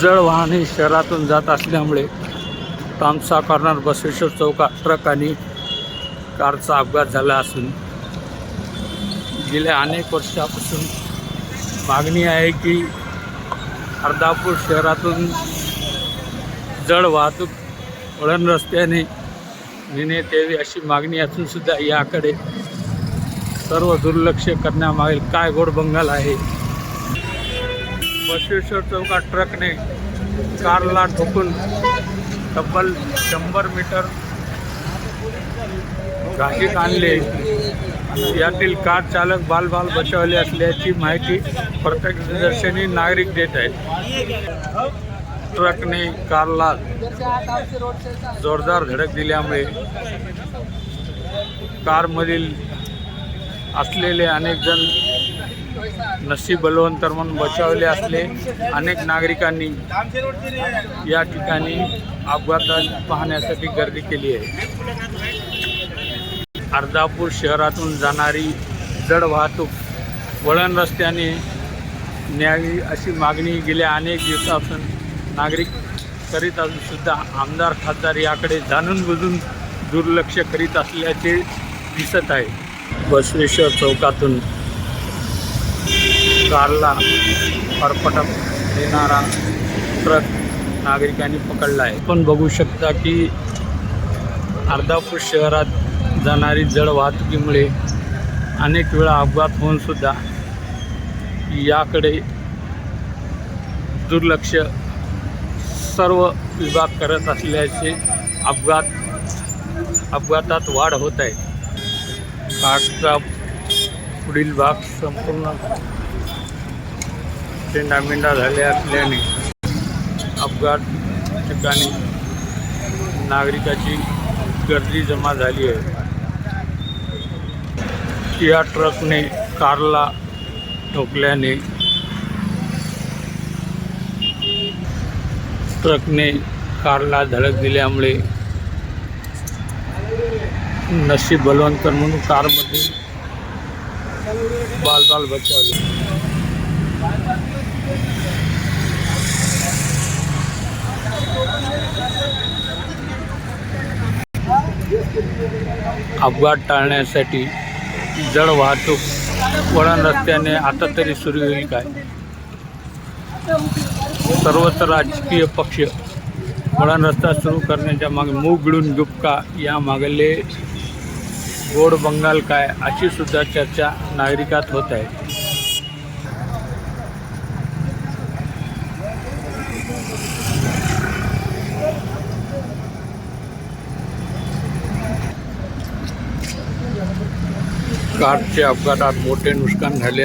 जड वाहने शहरातून जात असल्यामुळे तामसा कॉर्नर बसवेश्वर चौकात ट्रक आणि कारचा अपघात झाला असून गेल्या अनेक वर्षापासून मागणी आहे की अर्धापूर शहरातून जड वाहतूक वळण रस्त्याने नेण्यात यावी अशी मागणी असूनसुद्धा याकडे सर्व दुर्लक्ष करण्यामागील काय गोड बंगाल आहे बसवेश्वर चौकात ट्रकने कारला ठोकून तब्बल शंभर मीटर घाटीत आणले. यातील कार चालक बालबाल बचावले असल्याची माहिती प्रत्यक्षदर्शनी नागरिक देत आहेत. ट्रकने कारला जोरदार धडक दिल्यामुळे कारमधील असलेले अनेक जण नशीब बलवंतर म्हणून बचावले असले अनेक नागरिकांनी या ठिकाणी अपघात पाहण्यासाठी गर्दी केली आहे. अर्धापूर शहरातून जाणारी जड वाहतूक वळण रस्त्याने न्यावी अशी मागणी गेल्या अनेक दिवसापासून नागरिक करीत असूनसुद्धा आमदार खासदार याकडे जाणून बुजून दुर्लक्ष करीत असल्याचे दिसत आहे. बसवेश्वर चौकातून कारला परपटक देणारा ट्रक नागरिकांनी पकडला आहे. पण बघू शकता की अर्धापूर शहरात जाणारी जड वाहतुकीमुळे अनेक वेळा अपघात होऊन सुद्धा याकडे दुर्लक्ष सर्व विभाग करत असल्याचे अपघात अपघातात वाढ होत आहे. कारचा पुढील भाग संपूर्ण चेंडामेंडा झाले असल्याने अपघात ठिकाणी नागरिकाची गर्दी जमा झाली आहे. या ट्रकने कारला ठोकल्याने ट्रकने कारला धडक दिल्यामुळे नशीब बलवंतर म्हणून कारमध्ये बाल बाल बचावले. अपघात टाळण्यासाठी जड वाहतूक वळण रस्त्याने आता तरी सुरू होईल काय? सर्वत्र राजकीय पक्ष वळण रस्ता सुरू करण्याच्या मागे मूग गिळून गुपका या मागले गोड बंगाल काय अशी सुद्धा चर्चा नागरिकात होत आहे. कारचे अपघा मोटे नुकसान झाले